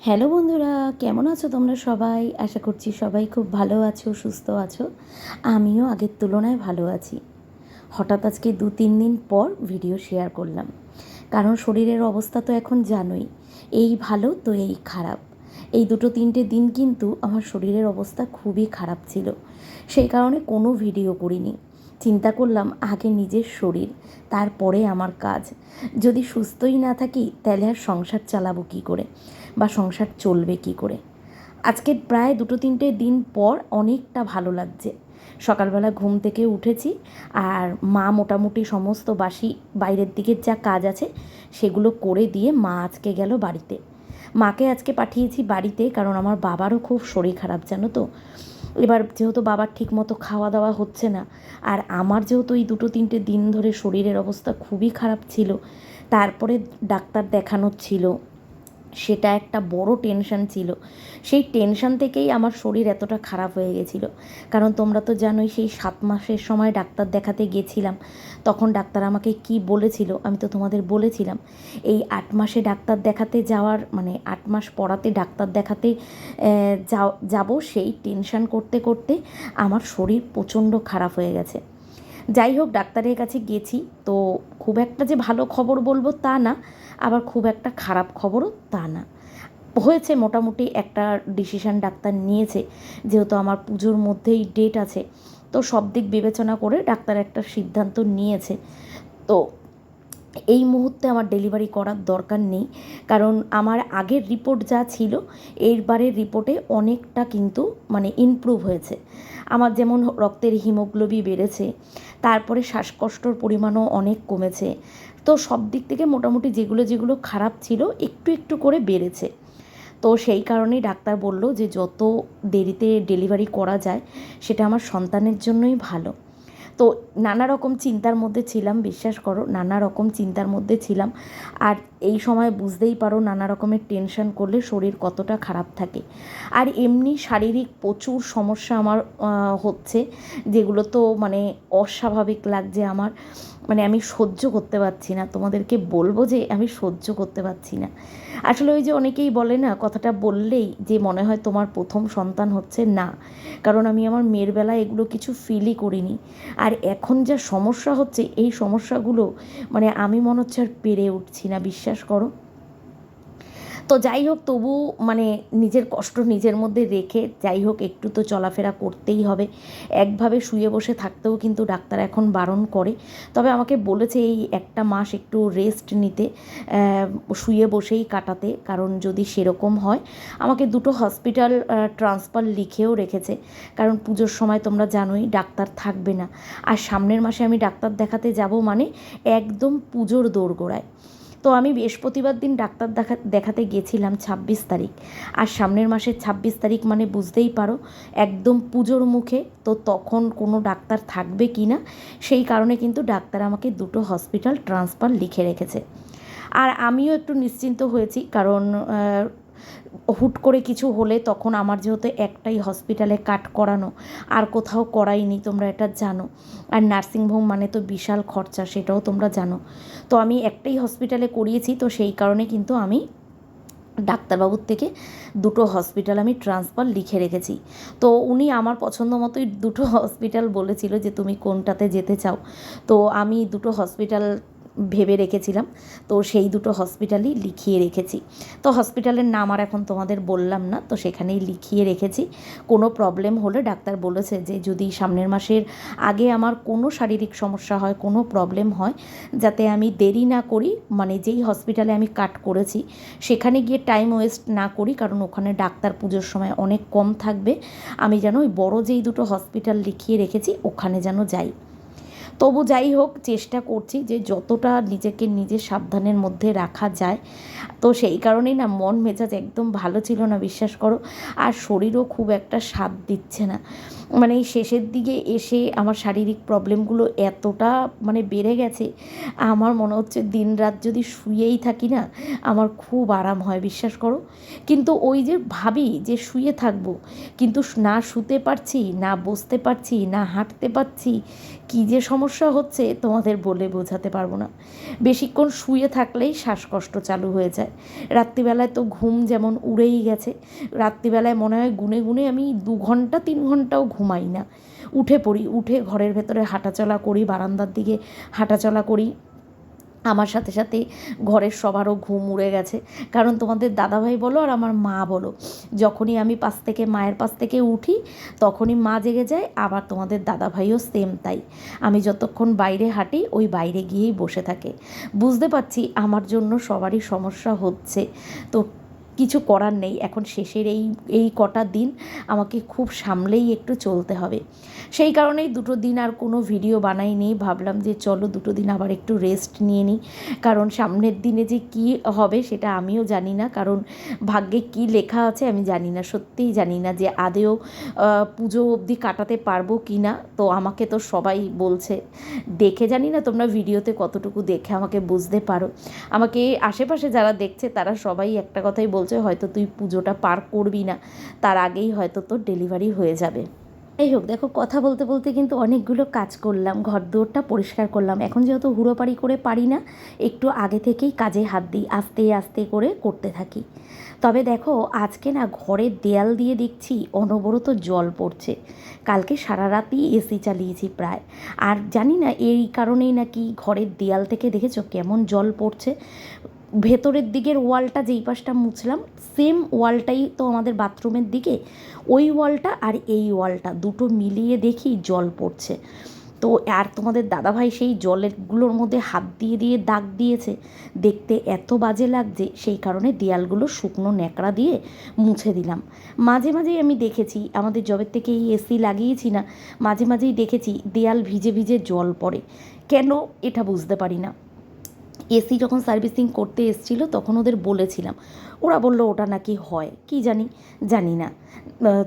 Hello বন্ধুরা, কেমন আছো তোমরা সবাই? আশা করছি সবাই খুব ভালো আছো, সুস্থ আছো। আমিও আগের তুলনায় ভালো আছি। হঠাৎ আজকে দু তিন দিন পর ভিডিও শেয়ার করলাম। কারণ শরীরের অবস্থা তো এখন জানোই, এই ভালো তো এই খারাপ। এই দুটো তিনটে দিন কিন্তু আমার শরীরের অবস্থা খুবই খারাপ ছিল। সেই কারণে কোনো ভিডিও করিনি। চিন্তা করলাম, আগে নিজের শরীর, তারপরে আমার কাজ। যদি সুস্থই না থাকি, তাহলে আর সংসার চালাবো কী করে? বা সংসার চলবে কী করে? আজকে প্রায় দুটো তিনটে দিন পর অনেকটা ভালো লাগছে। সকালবেলা ঘুম থেকে উঠেছি আর মা মোটামুটি সমস্ত বাসি বাইরের দিকের যা কাজ আছে সেগুলো করে দিয়ে মা আজকে গেল বাড়িতে। মাকে আজকে পাঠিয়েছি বাড়িতে কারণ আমার বাবারও খুব শরীর খারাপ, জানো তো? এবার যেহেতু বাবার ঠিক মতো খাওয়া দাওয়া হচ্ছে না আর আমার যেহেতু এই দুটো তিনটে দিন ধরে শরীরের অবস্থা খুবই খারাপ ছিল, তারপরে ডাক্তার দেখানোর ছিল। সেটা একটা বড় টেনশন ছিল। সেই টেনশন থেকেই আমার শরীর এতটা খারাপ হয়ে গেছিল। কারণ তোমরা তো জানোই সেই সাত মাসের সময় ডাক্তার দেখাতে গেছিলাম। তখন ডাক্তার আমাকে কি বলেছিল আমি তো তোমাদের বলেছিলাম। এই আট মাসে ডাক্তার দেখাতে যাওয়ার মানে আট মাস পড়াতে ডাক্তার দেখাতে যাব সেই টেনশন করতে করতে আমার শরীর প্রচণ্ড খারাপ হয়ে গেছে। যাই হোক, ডাক্তারের কাছে গেছি। তো খুব একটা যে ভালো খবর বলব তা না। আবার খুব একটা খারাপ খবরও তা না। হয়েছে মোটামুটি একটা ডিসিশান ডাক্তার নিয়েছে, যেহেতু আমার পুজোর মধ্যেই ডেট আছে, তো সব দিক বিবেচনা করে ডাক্তার একটা সিদ্ধান্ত নিয়েছে। তো এই মুহূর্তে আমার ডেলিভারি করার দরকার নেই, কারণ আমার আগের রিপোর্ট যা ছিল এইবারের রিপোর্টে অনেকটা কিন্তু মানে ইমপ্রুভ হয়েছে। আমার যেমন রক্তের হিমোগ্লোবি বেড়েছে, তারপরে শ্বাসকষ্টর পরিমাণও অনেক কমেছে তো সব দিক থেকে মোটামুটি যেগুলো যেগুলো খারাপ ছিল একটু একটু করে বেড়েছে। তো সেই কারণেই ডাক্তার বলল যে যত দেরিতে ডেলিভারি করা যায়, সেটা আমার সন্তানের জন্যই ভালো। তো নানা রকম চিন্তার মধ্যে ছিলাম, বিশ্বাস করো, নানা রকম চিন্তার মধ্যে ছিলাম। আর এই সময় বুঝতেই পারো নানা রকমের টেনশন করলে শরীর কতটা খারাপ থাকে। আর এমনি শারীরিক প্রচুর সমস্যা আমার হচ্ছে, যেগুলো তো মানে অস্বাভাবিক লাগছে আমার। মানে আমি সহ্য করতে পারছি না। তোমাদেরকে বলব যে আমি সহ্য করতে পারছি না। আসলে ওই যে অনেকেই বলে না, কথাটা বললেই যে মনে হয় তোমার প্রথম সন্তান হচ্ছে না। কারণ আমি আমার মেয়ের বেলায় এগুলো কিছু ফিলই করিনি। আর এখন যা সমস্যা হচ্ছে, এই সমস্যাগুলো মানে আমি মনে হচ্ছে আর পেরে উঠছি না, বিশ্বাস করো। তো যাই হোক তবু মানে নিজের কষ্ট নিজের মধ্যে রেখে যাই হোক একটু তো চলাফেরা করতেই হবে। একভাবে শুয়ে বসে থাকতেও কিন্তু ডাক্তার এখন বারণ করে। তবে আমাকে বলেছে এই একটা মাস একটু রেস্ট নিতে শুয়ে বসেই কাটাতে, কারণ যদি সেরকম হয়, আমাকে দুটো হসপিটাল ট্রান্সফার লিখেও রেখেছে। কারণ পুজোর সময় তোমরা জানোই, ডাক্তার থাকবে না। আর সামনের মাসে আমি ডাক্তার দেখাতে যাব মানে একদম পুজোর দোরগোড়ায়। তো আমি বৃহস্পতিবার দিন ডাক্তার দেখা, দেখাতে গিয়েছিলাম ছাব্বিশ তারিখ। আর সামনের মাসের ছাব্বিশ তারিখ মানে বুঝতেই পারো, একদম পুজোর মুখে তো তখন কোনো ডাক্তার থাকবে কি না, সেই কারণে কিন্তু ডাক্তার আমাকে দুটো হসপিটাল ট্রান্সফার লিখে রেখেছে। আর আমিও একটু নিশ্চিন্ত হয়েছি, কারণ হুট করে কিছু হলে তখন আমার যেহেতু একটাই হসপিটালে কাট করানো, আর কোথাও করাইনি তোমরা এটা জানো। আর নার্সিংহোম মানে তো বিশাল খরচা, সেটাও তোমরা জানো। তো আমি একটাই হসপিটালে করিয়েছি, তো সেই কারণে কিন্তু আমি ডাক্তারবাবুর থেকে দুটো হসপিটাল আমি ট্রান্সফার লিখে রেখেছি। তো উনি আমার পছন্দ মতোই দুটো হসপিটাল বলেছিল যে, তুমি কোনটাতে যেতে চাও? তো আমি দুটো হসপিটাল ভেবে রেখেছিলাম। তো সেই দুটো হসপিটালই লিখিয়ে রেখেছি। তো হসপিটালের নাম আর এখন তোমাদের বললাম না, তো সেখানেই লিখিয়ে রেখেছি। কোনো প্রবলেম হলে ডাক্তার বলেছে যে, যদি সামনের মাসের আগে আমার কোনো শারীরিক সমস্যা হয়, কোনো প্রবলেম হয়, যাতে আমি দেরি না করি মানে যেই হসপিটালে আমি কাট করেছি, সেখানে গিয়ে টাইম ওয়েস্ট না করি, কারণ ওখানে ডাক্তার পুজোর সময় অনেক কম থাকবে। আমি যেন ওই বড়ো যেই দুটো হসপিটাল লিখিয়ে রেখেছি, ওখানে যেন যাই। তবু যাই হোক, চেষ্টা করছি যে যতটা নিজেকে নিজে সাবধানের মধ্যে রাখা যায়। তো সেই কারণেই না, মন মেজাজ একদম ভালো ছিল না, বিশ্বাস করো। আর শরীরও খুব একটা স্বাদ দিচ্ছে না। মানে এই শেষের দিকে এসে আমার শারীরিক প্রবলেমগুলো এতটা মানে বেড়ে গেছে, আমার মনে হচ্ছে দিন রাত যদি শুয়েই থাকি না, আমার খুব আরাম হয়, বিশ্বাস করো। কিন্তু ওই যে ভাবি যে শুয়ে থাকব, কিন্তু না শুতে পারছি, না বসতে পারছি, না হাঁটতে পারছি, কী যে সমস্যা হচ্ছে, তোমাদের বলে বোঝাতে পারব না। বেশিক্ষণ শুয়ে থাকলেই শ্বাসকষ্ট চালু হয়ে যায়। রাত্রিবেলায় তো ঘুম যেমন উড়েই গেছে, রাত্রিবেলায় মনে হয় গুনে গুনে আমি দু ঘণ্টা, তিন ঘন্টাও ঘুমাই না। উঠে পড়ি, উঠে ঘরের ভেতরে হাঁটাচলা করি, বারান্দার দিকে হাঁটাচলা করি। আমার সাথে সাথে ঘরের সবারও ঘুম উড়ে গেছে। কারণ তোমাদের দাদাভাই বলো আর আমার মা বলো। যখনই আমি পাশ থেকে, মায়ের পাশ থেকে উঠি, তখনই মা জেগে যায়, আবার তোমাদের দাদাভাইও সেম তাই। আমি যতক্ষণ বাইরে হাঁটি, ওই বাইরে গিয়েই বসে থাকে। বুঝতে পারছি আমার জন্য সবারই সমস্যা হচ্ছে। তো কিছু করার নেই। এখন শেষের এই এই কটা দিন আমাকে খুব সামলেই একটু চলতে হবে। সেই কারণেই দুটো দিন আর কোনো ভিডিও বানাইনি। ভাবলাম যে চলো দুটো দিন আবার একটু রেস্ট নিয়ে নিই। কারণ সামনের দিনে যে কি হবে সেটা আমিও জানি না। কারণ ভাগ্যে কি লেখা আছে আমি জানি না। সত্যিই জানি না যে আদেও পুজো অবধি কাটাতে পারব কি না। তো আমাকে তো সবাই বলছে, দেখে জানি না তোমরা ভিডিওতে কতটুকু দেখে আমাকে বুঝতে পারো। আমাকে আশেপাশে যারা দেখছে তারা সবাই একটা কথাই বলছে, হয়তো তুই পুজোটা পার করবি না। তার আগেই হয়তো তোর ডেলিভারি হয়ে যাবে। এই হোক, দেখো, কথা বলতে বলতে কিন্তু অনেকগুলো কাজ করলাম। ঘর দুয়ারটা পরিষ্কার করলাম। এখন যেহেতু হুড়োপাড়ি করে পারি না, একটু আগে থেকেই কাজে হাত দিই, আস্তে আস্তে করে করতে থাকি। তবে দেখো, আজকে না ঘরের দেয়াল দিয়ে দেখছি, অনবরত জল পড়ছে। কালকে সারা রাতই এসি চালিয়েছি প্রায়। আর জানি না, এই কারণেই নাকি ঘরের দেয়াল থেকে দেখেছ কেমন জল পড়ছে? ভেতরের দিকের ওয়ালটা যেই পাশটা মুছলাম সেম ওয়ালটাই তো আমাদের বাথরুমের দিকে। ওই ওয়ালটা আর এই ওয়ালটা দুটো মিলিয়ে দেখি জল পড়ছে। তো আর তোমাদের দাদাভাই সেই জলেরগুলোর মধ্যে হাত দিয়ে দিয়ে দাগ দিয়েছে। দেখতে এত বাজে লাগছে, সেই কারণে দেয়ালগুলো শুকনো ন্যাকড়া দিয়ে মুছে দিলাম। মাঝে মাঝেই আমি দেখেছি, আমাদের জবের থেকে এই এসি লাগিয়েছি না, মাঝে মাঝেই দেখেছি, দেয়াল ভিজে ভিজে জল পড়ে। কেন? এটা বুঝতে পারি না। এসি যখন সার্ভিসিং করতে এসেছিল, তখন ওদের বলেছিলাম। ওরা বলল, ওটা নাকি হয়? কি জানি? জানি না।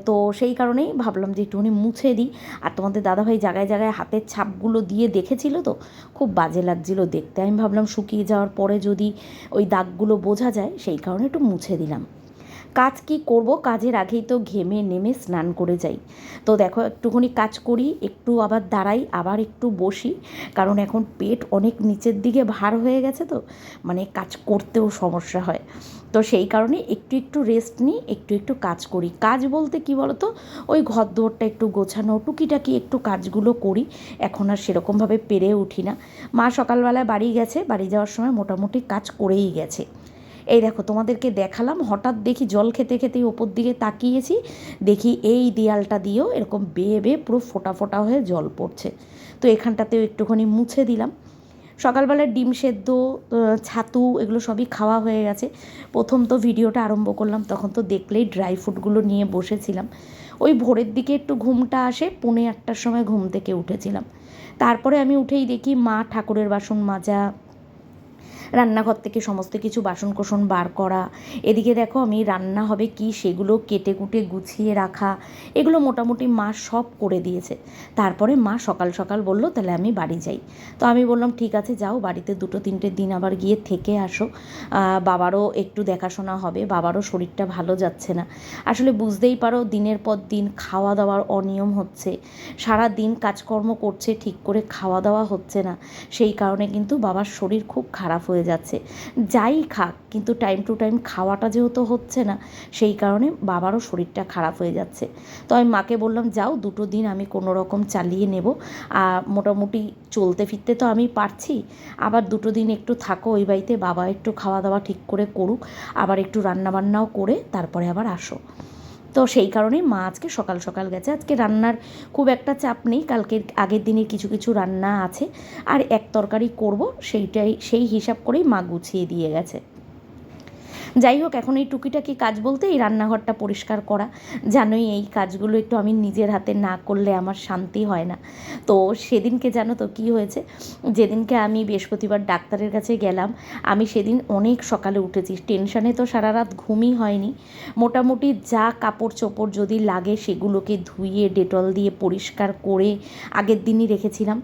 তো সেই কারণেই ভাবলাম যে একটুখানি মুছে দিই। আর তোমাদের দাদাভাই জায়গায় জায়গায় হাতের ছাপগুলো দিয়ে দেখেছিল তো? খুব বাজে লাগছিল দেখতে। আমি ভাবলাম শুকিয়ে যাওয়ার পরে যদি ওই দাগগুলো বোঝা যায়, সেই কারণে একটু মুছে দিলাম। কাজ কি করব? কাজের আগেই তো ঘেমে নেমে স্নান করে যাই। তো দেখো, একটুখানি কাজ করি, একটু আবার দাঁড়াই, আবার একটু বসি। কারণ এখন পেট অনেক নিচের দিকে ভার হয়ে গেছে তো মানে কাজ করতেও সমস্যা হয়। তো সেই কারণে একটু একটু রেস্ট নিই, একটু একটু কাজ করি। কাজ বলতে কি বলতো? ওই ঘর দোরটা একটু গোছানো, টুকিটাকি একটু কাজগুলো করি। এখন আর সেরকমভাবে পেরে উঠি না। মা সকালবেলায় বাড়ি গেছে, বাড়ি যাওয়ার সময় মোটামুটি কাজ করেই গেছে। এই দেখো, তোমাদেরকে দেখালাম, হঠাৎ দেখি জল খেতে খেতেই ওপর দিকে তাকিয়েছি। দেখি এই দেয়ালটা দিয়েও এরকম বেয়ে বেয়ে পুরো ফোটা ফোটা হয়ে জল পড়ছে। তো এখানটাতেও একটুখানি মুছে দিলাম। সকালবেলায় ডিম সেদ্ধ ছাতু এগুলো সবই খাওয়া হয়ে গেছে। প্রথম তো ভিডিওটা আরম্ভ করলাম, তখন তো দেখলেই ড্রাই ফ্রুটগুলো নিয়ে বসেছিলাম। ওই ভোরের দিকে একটু ঘুমটা আসে, পৌনে আটটার সময় ঘুম থেকে উঠেছিলাম। তারপরে আমি উঠেই দেখি মা ঠাকুরের বাসন মাজা রান্নাঘর থেকে সমস্ত কিছু বাসন কোসন বার করা। এদিকে দেখো আমি রান্না হবে কি, সেগুলো কেটে কুটে গুছিয়ে রাখা। এগুলো মোটামুটি মা সব করে দিয়েছে। তারপরে মা সকাল সকাল বলল, তাহলে আমি বাড়ি যাই। তো আমি বললাম, ঠিক আছে, যাও বাড়িতে দুটো তিনটে দিন আবার গিয়ে থেকে আসো। বাবারও একটু দেখাশোনা হবে, বাবারও শরীরটা ভালো যাচ্ছে না। আসলে বুঝতেই পারো, দিনের পর দিন খাওয়া দাওয়ার অনিয়ম হচ্ছে। সারা দিন কাজকর্ম করছে, ঠিক করে খাওয়া দাওয়া হচ্ছে না। সেই কারণে কিন্তু বাবার শরীর খুব খারাপ হয়ে যাচ্ছে। যাই খাক, কিন্তু টাইম টু টাইম খাওয়াটা যেহেতু হচ্ছে না, সেই কারণে বাবারও শরীরটা খারাপ হয়ে যাচ্ছে। তো আমি মাকে বললাম, যাও, দুটো দিন আমি কোনো রকম চালিয়ে নেব। আর মোটামুটি চলতে ফিরতে তো আমি পারছি। আবার দুটো দিন একটু থাকো ওই বাড়িতে, বাবা একটু খাওয়া দাওয়া ঠিক করে করুক, আবার একটু রান্নাবান্নাও করে তারপরে আবার আসো। তো সেই কারণেই মা আজকে সকাল সকাল গেছে। আজকে রান্নার খুব একটা চাপ নেই, কালকের আগের দিনের কিছু কিছু রান্না আছে। আর এক তরকারি করব, সেইটাই, সেই হিসাব করেই মা গুছিয়ে দিয়ে গেছে। যাই হোক, এখন এই টুকিটাকি কাজ বলতে এই রান্নাঘরটা পরিষ্কার করা। জানোই এই কাজগুলো একটু আমি নিজের হাতে না করলে আমার শান্তি হয় না। তো সেদিনকে জানো তো কী হয়েছে? যেদিনকে আমি বৃহস্পতিবার ডাক্তারের কাছে গেলাম, আমি সেদিন অনেক সকালে উঠেছি। টেনশানে তো সারা রাত ঘুমই হয়নি। মোটামুটি যা কাপড় চোপড় যদি লাগে সেগুলোকে ধুয়ে, ডেটল দিয়ে পরিষ্কার করে আগের দিনই রেখেছিলাম।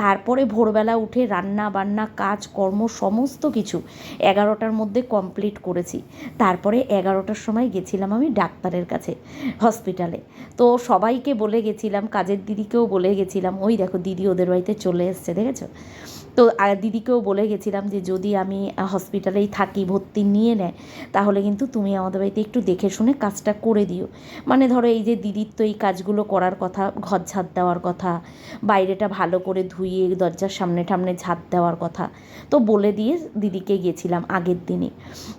তারপরে ভোরবেলা উঠে রান্না বান্না কাজ কর্ম সমস্ত কিছু এগারোটার মধ্যে কমপ্লিট করেছি। তারপরে এগারোটার সময় গেছিলাম আমি ডাক্তারের কাছে, হসপিটালে। তো সবাইকে বলে গেছিলাম, কাজের দিদিকেও বলে গেছিলাম, ওই দেখো দিদি ওদের বাড়িতে চলে এসছে, দেখেছ? তো দিদিকেও বলে গেছিলাম যে, যদি আমি হসপিটালেই থাকি, ভর্তি নিয়ে নেয় তাহলে কিন্তু তুমি আমাদের বাড়িতে একটু দেখে শুনে কাজটা করে দিও। মানে ধরো এই যে দিদির তো এই কাজগুলো করার কথা, ঘর ঝাঁট দেওয়ার কথা, বাইরেটা ভালো করে ধুয়ে দরজার সামনে টামনে ঝাঁট দেওয়ার কথা, তো বলে দিয়ে দিদিকে গেছিলাম আগের দিনই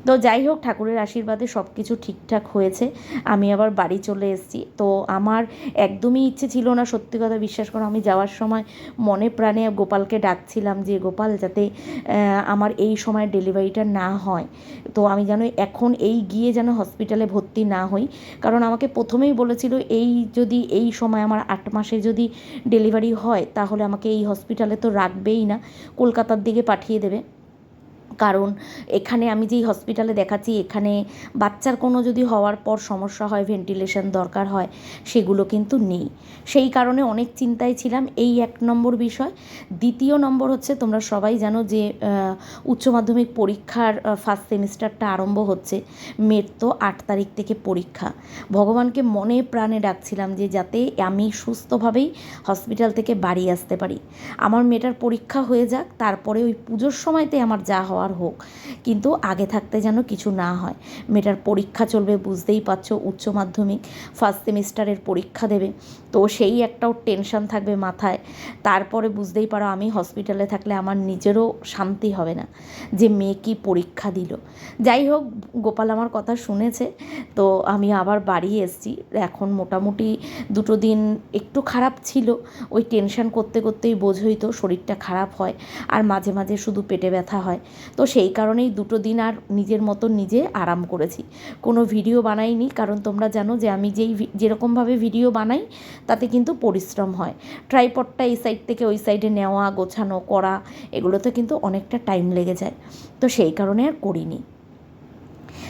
তো যাই হোক, ঠাকুরের আশীর্বাদে সব কিছু ঠিকঠাক হয়েছে। আমি আবার বাড়ি চলে এসেছি। তো আমার একদমই ইচ্ছে ছিল না, সত্যি কথা বিশ্বাস করো, আমি যাওয়ার সময় মনে প্রাণে গোপালকে ডাকছিলাম যে গোপাল, যাতে আমার এই সময় ডেলিভারিটা না হয়। তো আমি যেন এখন এই গিয়ে যেন হসপিটালে ভর্তি না হই। কারণ আমাকে প্রথমেই বলেছিল, এই যদি এই সময় আমার আট মাসে যদি ডেলিভারি হয়, তাহলে আমাকে এই হসপিটালে তো রাখবেই না। কলকাতার দিকে পাঠিয়ে দেবে। কারণ এখানে আমি যেই হসপিটালে দেখাচ্ছি, এখানে বাচ্চার কোনো যদি হওয়ার পর সমস্যা হয় ভেন্টিলেশন দরকার হয়, সেগুলো কিন্তু নেই। সেই কারণে অনেক চিন্তায় ছিলাম। এই এক নম্বর বিষয়। দ্বিতীয় নম্বর হচ্ছে, তোমরা সবাই জানো যে উচ্চ মাধ্যমিক পরীক্ষার ফার্স্ট সেমিস্টারটা আরম্ভ হচ্ছে। মেয়ের তো আট তারিখ থেকে পরীক্ষা। ভগবানকে মনে প্রাণে ডাকছিলাম যে, যাতে আমি সুস্থভাবেই হসপিটাল থেকে বাড়ি আসতে পারি। আমার মেয়েটার পরীক্ষা হয়ে যাক, তারপরে ওই পুজোর সময়তে আমার যা হওয়ার হওয়ার হোক। কিন্তু আগে থাকতে যেন কিছু না হয়। মেয়েটার পরীক্ষা চলবে, বুঝতেই পারছ, উচ্চ মাধ্যমিক ফার্স্ট সেমিস্টারের পরীক্ষা দেবে। তো সেই একটাও টেনশন থাকবে মাথায়। তারপরে বুঝতেই পারো আমি হসপিটালে থাকলে আমার নিজেরও শান্তি হবে না, যে মেয়ে কি পরীক্ষা দিল। যাই হোক, গোপাল আমার কথা শুনেছে, তো আমি আবার বাড়ি এসেছি। এখন মোটামুটি দুটো দিন একটু খারাপ ছিল, ওই টেনশন করতে করতেই বোঝই তো শরীরটা খারাপ হয় আর মাঝে মাঝে শুধু পেটে ব্যথা হয়। তো সেই কারণেই দুটো দিন আর নিজের মতো নিজে আরাম করেছি। কোনো ভিডিও বানাইনি, কারণ তোমরা জানো যে আমি যেই যেরকমভাবে ভিডিও বানাই তাতে কিন্তু পরিশ্রম হয়। ট্রাইপডটা এই সাইড থেকে ওই সাইডে নেওয়া, গোছানো, করা, এগুলোতে কিন্তু অনেকটা টাইম লেগে যায়। তো সেই কারণে আর করিনি।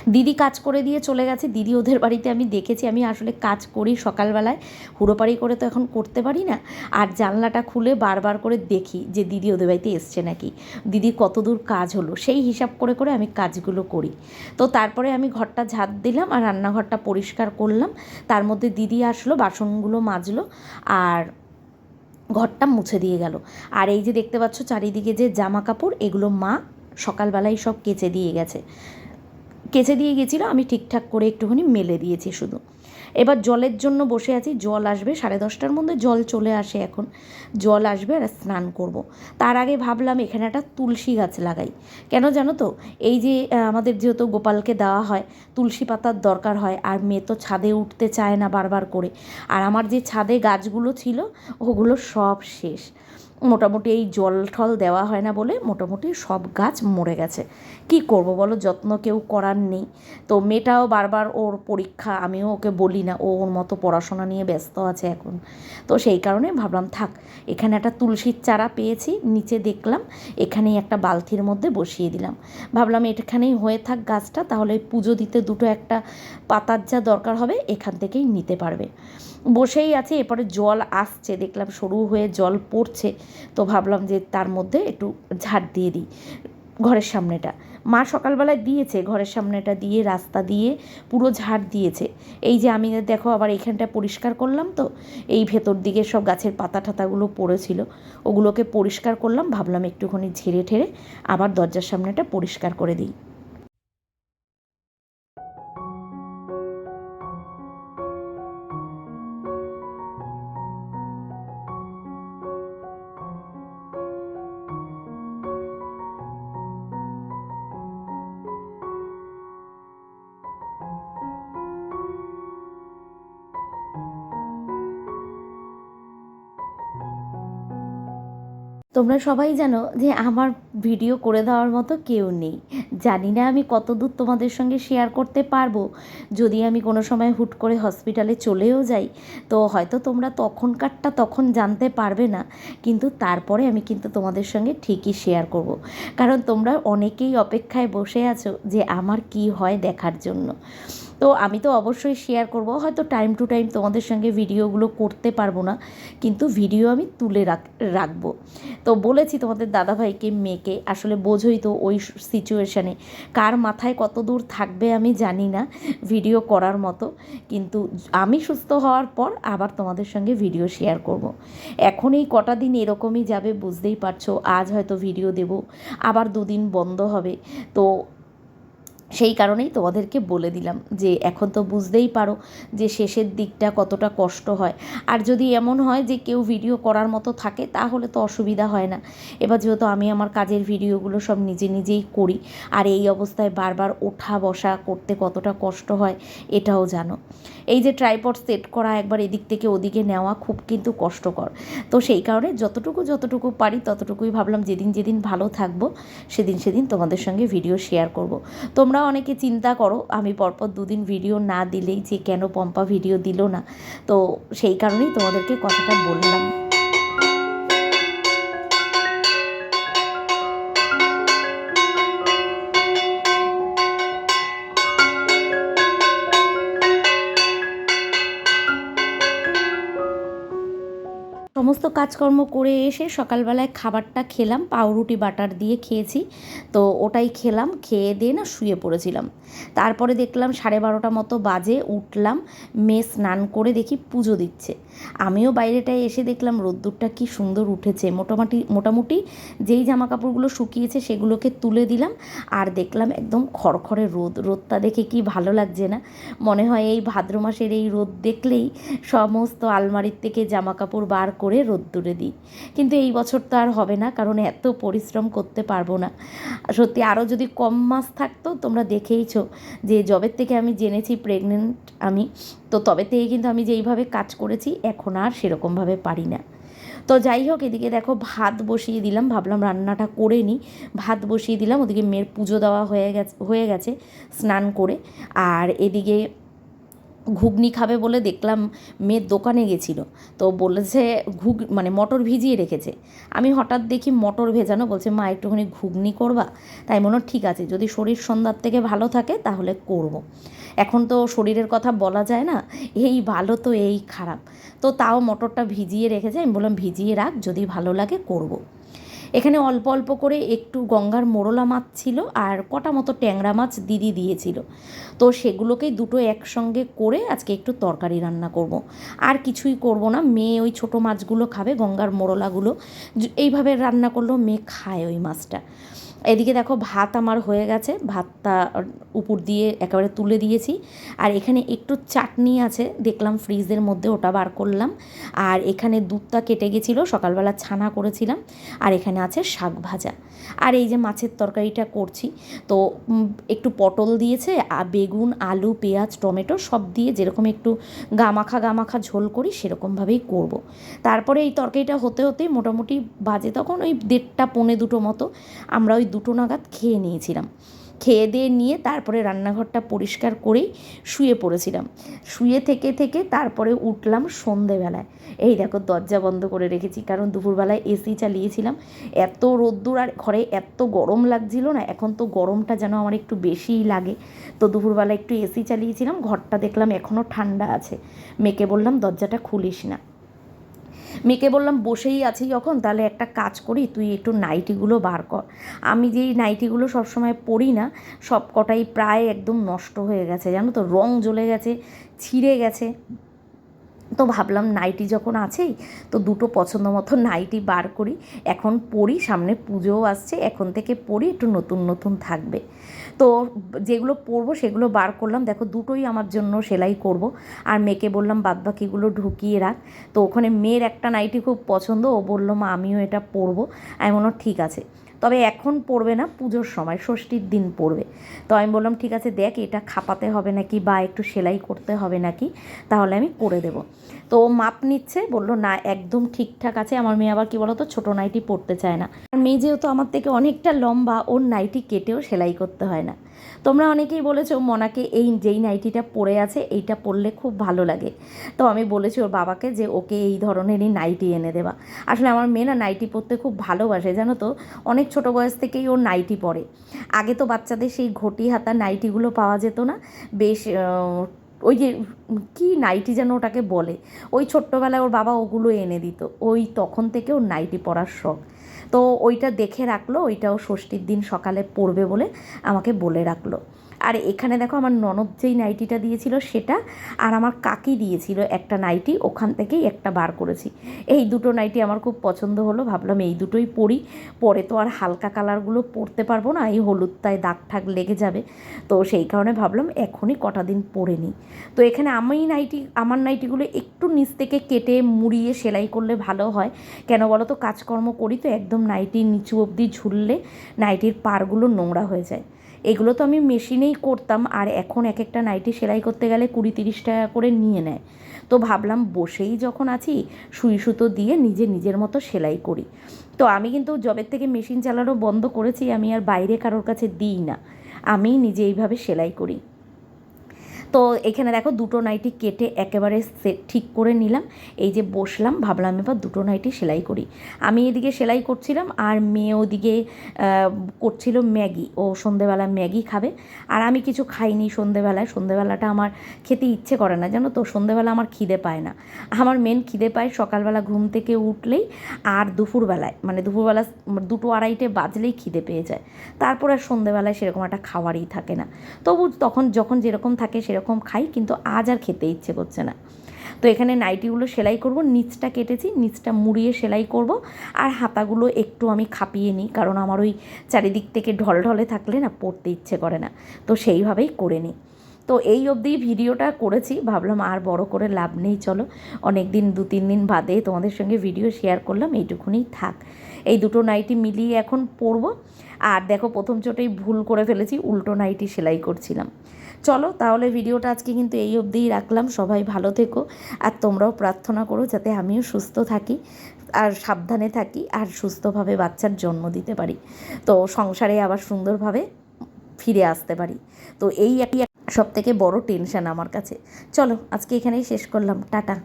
দিদি কাজ করে দিয়ে চলে গেছে। দিদি ওদের বাড়িতে আমি দেখেছি, আমি আসলে কাজ করি সকালবেলায়। হুড়োপাড়ি করে তো এখন করতে পারি না। আর জানলাটা খুলে বারবার করে দেখি যে দিদি ওদের বাড়িতে এসছে নাকি। দিদি কত দূর কাজ হলো, সেই হিসাব করে করে আমি কাজগুলো করি। তো তারপরে আমি ঘরটা ঝাঁট দিলাম আর রান্নাঘরটা পরিষ্কার করলাম। তার মধ্যে দিদি আসলো, বাসনগুলো মাজলো আর ঘরটা মুছে দিয়ে গেল। আর এই যে দেখতে পাচ্ছ, চারিদিকে যে জামা কাপড় এগুলো মা সকালবেলায় সব কেচে দিয়ে গেছে। কেচে দিয়ে গেছিল, আমি ঠিকঠাক করে একটুখানি মেলে দিয়েছি শুধু। এবার জলের জন্য বসে আছি, জল আসবে, সাড়ে দশটার মধ্যে জল চলে আসে এখন। জল আসবে আর স্নান করব। তার আগে ভাবলাম এখানে একটা তুলসী গাছ লাগাই। কেন জানো তো? এই যে আমাদের যেহেতু গোপালকে দেওয়া হয়, তুলসী পাতার দরকার হয়, আর মেয়ে তো ছাদে উঠতে চায় না বারবার করে। আর আমার যে ছাদে গাছগুলো ছিল, ওগুলো সব শেষ। মোটামুটি এই জল ঠল দেওয়া হয় না বলে মোটামুটি সব গাছ মরে গেছে। কি করব বলো? যত্ন কেউ করার নেই। তো মেয়েটাও বারবার ওর পরীক্ষা, আমিও ওকে বলি না, ও ওর মতো পড়াশোনা নিয়ে ব্যস্ত আছে এখন। তো সেই কারণে ভাবলাম, থাক, এখানে একটা তুলসীর চারা পেয়েছি, নিচে দেখলাম, এখানেই একটা বালতির মধ্যে বসিয়ে দিলাম। ভাবলাম, এখানেই হয়ে থাক গাছটা, তাহলে পুজো দিতে দুটো একটা পাতার যা দরকার হবে, এখান থেকেই নিতে পারবে। বসেই আছে, এরপরে জল আসছে, দেখলাম সরু হয়ে জল পড়ছে, তো ভাবলাম যে তার মধ্যে একটু ঝাড় দিয়ে দিই ঘরের সামনেটা। মা সকালবেলায় দিয়েছে, ঘরের সামনেটা দিয়ে, রাস্তা দিয়ে পুরো ঝাড় দিয়েছে। এই যে আমি দেখো আবার এইখানটা পরিষ্কার করলাম তো, এই ভেতর দিকে সব গাছের পাতা টাতাগুলো পড়েছিল, ওগুলোকে পরিষ্কার করলাম, ভাবলাম একটুখানি ঝেড়ে ঠেড়ে আবার দরজার সামনেটা পরিষ্কার করে দিই। তোমরা সবাই জানো যে আমার ভিডিও করে দেওয়ার মতো কেউ নেই। জানি না আমি কত দূর তোমাদের সঙ্গে শেয়ার করতে পারব। যদি আমি কোনো সময় হুট করে হসপিটালে চলেও যাই, তো হয়তো তোমরা তখনকারটা তখন জানতে পারবে না। কিন্তু তারপরে আমি কিন্তু তোমাদের সঙ্গে ঠিকই শেয়ার করব। কারণ তোমরা অনেকেই অপেক্ষায় বসে আছো যে আমার কি হয় দেখার জন্য। তো আমি তো অবশ্যই শেয়ার করব। হয়তো টাইম টু টাইম তোমাদের সঙ্গে ভিডিওগুলো করতে পারব না, কিন্তু ভিডিও আমি তুলে রাখ, রাখব। তো বলেছি তোমাদের দাদাভাইকে, মেয়েকে, আসলে বোঝোই তো ওই সিচুয়েশানে কার মাথায় কত দূর থাকবে আমি জানি না ভিডিও করার মতো, কিন্তু আমি সুস্থ হওয়ার পর আবার তোমাদের সঙ্গে ভিডিও শেয়ার করব। এখন এই কটা দিন এরকমই যাবে, বুঝতেই পারছ। আজ হয়তো ভিডিও দেব, আবার দুদিন বন্ধ হবে। তো সেই কারণেই তোমাদেরকে বলে দিলাম যে এখন তো বুঝতেই পারো যে শেষের দিকটা কতটা কষ্ট হয়। আর যদি এমন হয় যে কেউ ভিডিও করার মতো থাকে, তাহলে তো অসুবিধা হয় না। এবার যেহেতু আমি আমার কাজের ভিডিওগুলো সব নিজে নিজেই করি, আর এই অবস্থায় বারবার ওঠা বসা করতে কতটা কষ্ট হয় এটাও জানো। এই যে ট্রাইপড সেট করা একবার এদিক থেকে ওদিকে নেওয়া খুব কিন্তু কষ্টকর। তো সেই কারণে যতটুকু যতটুকু পারি ততটুকুই ভাবলাম যেদিন যেদিন ভালো থাকব, সেদিন সেদিন তোমাদের সঙ্গে ভিডিও শেয়ার করব। তোমরা তোমরা অনেকে চিন্তা করো, আমি পরপর দুদিন ভিডিও না দিলেই যে কেন পম্পা ভিডিও দিল না। তো সেই কারণেই তোমাদেরকে কথাটা বললাম। কাজকর্ম করে এসে সকালবেলায় খাবারটা খেলাম, পাউরুটি বাটার দিয়ে খেয়েছি। তো ওটাই খেলাম, খেয়ে দিয়ে না শুয়ে পড়েছিলাম। তারপরে দেখলাম সাড়ে বারোটা মতো বাজে, উঠলাম, মেয়ে স্নান করে দেখি পুজো দিচ্ছে। আমিও বাইরেটায় এসে দেখলাম রোদ্দুরটা কি সুন্দর উঠেছে। মোটামুটি মোটামুটি যেই জামা কাপড়গুলো শুকিয়েছে সেগুলোকে তুলে দিলাম আর দেখলাম একদম খড়খড়ে রোদ। রোদটা দেখে কি ভালো লাগছে না? মনে হয় এই ভাদ্র মাসের এই রোদ দেখলেই সমস্ত আলমারির থেকে জামা কাপড় বার করে রোদ্দুরে দিই। কিন্তু এই বছর তো আর হবে না, কারণ এত পরিশ্রম করতে পারব না। সত্যি আরও যদি কম মাস থাকতো, তোমরা দেখেইছো যে জবের থেকে আমি জেনেছি প্রেগনেন্ট আমি, তো তবে থেকে কিন্তু আমি যেইভাবে কাজ করেছি, এখন আর সেরকমভাবে পারি না। তো যাই হোক, এদিকে দেখো ভাত বসিয়ে দিলাম, ভাবলাম রান্নাটা করে নিই। ভাত বসিয়ে দিলাম, ওদিকে মেয়ের পুজো দেওয়া হয়ে গেছে হয়ে গেছে স্নান করে। আর এদিকে ঘুগনি খাবে বলে দেখলাম মেয়ের দোকানে গেছিল তো বলেছে ঘুগ মানে মটর ভিজিয়ে রেখেছে আমি হঠাৎ দেখি মটর ভেজানো, বলছে, মা, একটুখানি ঘুগনি করবা তাই মনে ঠিক আছে, যদি শরীর সন্ধ্যার থেকে ভালো থাকে তাহলে করব। এখন তো শরীরের কথা বলা যায় না, এই ভালো তো এই খারাপ তো তাও মটরটা ভিজিয়ে রেখেছে, আমি বললাম, ভিজিয়ে রাখ, যদি ভালো লাগে করব। এখানে অল্প অল্প করে একটু গঙ্গার মোরলা মাছ ছিল আর কটা মতো ট্যাংরা মাছ দিদি দিয়েছিল। তো সেগুলোকেই দুটো একসঙ্গে করে আজকে একটু তরকারি রান্না করব। আর কিছুই করব না, মেয়ে ওই ছোট মাছগুলো খাবে, গঙ্গার মোরলাগুলো। এইভাবে রান্না করলেও মেয়ে খায় ওই মাছটা। এদিকে দেখো ভাত আমার হয়ে গেছে, ভাতটা উপর দিয়ে একেবারে তুলে দিয়েছি। আর এখানে একটু চাটনি আছে, দেখলাম ফ্রিজের মধ্যে ওটা বার করলাম। আর এখানে দুধটা কেটে গেছিল, সকালবেলা ছানা করেছিলাম। আর এখানে আছে শাক ভাজা। আর এই যে মাছের তরকারিটা করছি, তো একটু পটল দিয়েছে আর বেগুন, আলু, পেঁয়াজ, টমেটো সব দিয়ে যেরকম একটু গামাখা গামাখা ঝোল করি, সেরকমভাবেই করব। তারপরে এই তরকারিটা হতে হতে মোটামুটি বাজে তখন ওই দেড়টা পৌনে দুটো মতো, আমরা ওই দুটো নাগাদ খেয়ে নিয়েছিলাম। খেয়ে দিয়ে নিয়ে তারপরে রান্নাঘরটা পরিষ্কার করেই শুয়ে পড়েছিলাম। শুয়ে থেকে থেকে তারপরে উঠলাম সন্ধেবেলায়। এই দেখো, দরজা বন্ধ করে রেখেছি, কারণ দুপুরবেলায় এসি চালিয়েছিলাম। এত রোদ্দুর আর ঘরে এত গরম লাগছিল না, এখন তো গরমটা যেন আমার একটু বেশিই লাগে। তো দুপুরবেলা একটু এসি চালিয়েছিলাম, ঘরটা দেখলাম এখনও ঠান্ডা আছে। মেয়েকে বললাম, দরজাটা খুলিস না। মেয়েকে বললাম, বসেই আছি যখন, তাহলে একটা কাজ করি, তুই একটু নাইটিগুলো বার কর। আমি যেই নাইটিগুলো সবসময় পরি না সব কটাই প্রায় একদম নষ্ট হয়ে গেছে, জানো তো? রং জ্বলে গেছে, ছিঁড়ে গেছে। তো ভাবলাম, নাইটি যখন আছেই, তো দুটো পছন্দ মতো নাইটি বার করি। এখন পড়ি সামনে পুজোও আসছে, এখন থেকে পড়ি একটু নতুন নতুন থাকবে। তো যেগুলো পরবো সেগুলো বার করলাম। দেখো দুটোই আমার জন্য সেলাই করব। আর মেয়েকে বললাম, বাদবাকিগুলো ঢুকিয়ে রাখ। তো ওখানে মেয়ের একটা নাইটি খুব পছন্দ। ও বলল, মা, আমিও এটা পরবো। আমি বললাম, ঠিক আছে। তবে এখন পড়বে না, পুজোর সময়, ষষ্ঠীর দিন পড়বে। তো আমি বললাম, ঠিক আছে, দেখ, এটা খাপাতে হবে নাকি বা একটু সেলাই করতে হবে নাকি, তাহলে আমি করে দেব। তো মাপ নিচ্ছে, বলল, না, একদম ঠিকঠাক আছে। আমার মেয়ে আবার কি বলতো, ছোটো নাইটি পরতে চায় না। আর মেয়ে যেহেতু আমার থেকে অনেকটা লম্বা, ওর নাইটি কেটেও সেলাই করতে হয় না। তোমরা অনেকেই বলেছ, মনাকে এই যেই নাইটিটা পরে আছে, এইটা পরলে খুব ভালো লাগে। তো আমি বলেছি ওর বাবাকে যে, ওকে এই ধরনেরই নাইটি এনে দেবা। আসলে আমার মেয়ে না, নাইটি পরতে খুব ভালোবাসে, জানো তো? অনেক ছোট বয়স থেকেই ও নাইটি পরে। আগে তো বাচ্চাদের সেই ঘটি হাতা নাইটিগুলো পাওয়া যেত না। বেশ ওই যে, কি নাইটি যেন ওটাকে বলে? ওই ছোট্টবেলায় ওর বাবা ওগুলো এনে দিত। ওই তখন থেকে ওর নাইটি পরার শখ। তো ওইটা দেখে রাখল, ওইটাও ষষ্ঠীর দিন সকালে পড়বে বলে আমাকে বলে রাখল। আর এখানে দেখো আমার ননদ যেই নাইটিটা দিয়েছিল সেটা, আর আমার কাকি দিয়েছিল একটা নাইটি ওখান থেকেই একটা বার করেছি। এই দুটো নাইটি আমার খুব পছন্দ হলো, ভাবলাম এই দুটোই পরি পরে তো আর হালকা কালারগুলো পরতে পারব না, এই হলুদটায় দাগ ঠাগ লেগে যাবে। তো সেই কারণে ভাবলাম এখনই কটা দিন পরে নিই। তো এখানে আমি নাইটি আমার নাইটিগুলো একটু নিচ থেকে কেটে মুড়িয়ে সেলাই করলে ভালো হয়। কেন বলো তো কাজকর্ম করি তো একদম নাইটির নিচু অবধি ঝুললে নাইটির পারগুলো নোংরা হয়ে যায়। এগুলো তো আমি মেশিনেই করতাম, আর এখন এক একটা নাইটি সেলাই করতে গেলে কুড়ি তিরিশ টাকা করে নিয়ে নেয়। তো ভাবলাম বসেই যখন আছি, সুই সুতো দিয়ে নিজে নিজের মতো সেলাই করি। তো আমি কিন্তু জবের থেকে মেশিন চালানো বন্ধ করেছি, আমি আর বাইরে কারোর কাছে দিই না। আমি নিজে এইভাবে সেলাই করি। তো এখানে দেখো দুটো নাইটি কেটে একেবারে ঠিক করে নিলাম। এই যে বসলাম, ভাবলাম এবার দুটো নাইটি সেলাই করি। আমি এদিকে সেলাই করছিলাম আর মেয়ে ওদিকে করছিল ম্যাগি। ও সন্ধেবেলা ম্যাগি খাবে। আর আমি কিছু খাইনি সন্ধেবেলায়। সন্ধেবেলাটা আমার খেতে ইচ্ছে করে না, জানো তো? সন্ধেবেলা আমার খিদে পায় না। আমার মেন খিদে পায় সকালবেলা ঘুম থেকে উঠলেই আর দুপুরবেলায়। মানে দুপুরবেলা দুটো আড়াইটে বাজলেই খিদে পেয়ে যায়। তারপর আর সন্ধেবেলায় সেরকম একটা খাবারই থাকে না। তবু তখন যখন যেরকম থাকে সেরকম খাই, কিন্তু আজ আর খেতে ইচ্ছে করছে না। তো এখানে নাইটিগুলো সেলাই করব, নিচটা কেটেছি, নিচটা মুড়িয়ে সেলাই করব, আর হাতাগুলো একটু আমি খাপিয়ে নিই, কারণ আমার ওই চারিদিক থেকে ঢলঢলে থাকলে না পড়তে ইচ্ছে করে না। তো সেইভাবেই করে নিই। তো এই অবধি ভিডিওটা করেছি, ভাবলাম আর বড় করে লাভ নেই, চলো। অনেক দিন দু তিন দিন বাদে তোমাদের সঙ্গে ভিডিও শেয়ার করলাম এইটুকুনি থাক। এই দুটো নাইটি মিলিয়ে এখন পরবো। আর দেখো, প্রথম চোটেই ভুল করে ফেলেছি, উল্টো নাইটি সেলাই করছিলাম। চলো তাহলে ভিডিওটা আজকে কিন্তু এই অবধিই রাখলাম। সবাই ভালো থেকো আর তোমরাও প্রার্থনা করো যাতে আমিও সুস্থ থাকি আর সাবধানে থাকি আর সুস্থভাবে বাচ্চার জন্ম দিতে পারি। তো সংসারে আবার সুন্দরভাবে ফিরে আসতে পারি। তো এই একই সব থেকে বড় টেনশন আমার কাছে। চলো আজকে এখানেই শেষ করলাম। টাটা।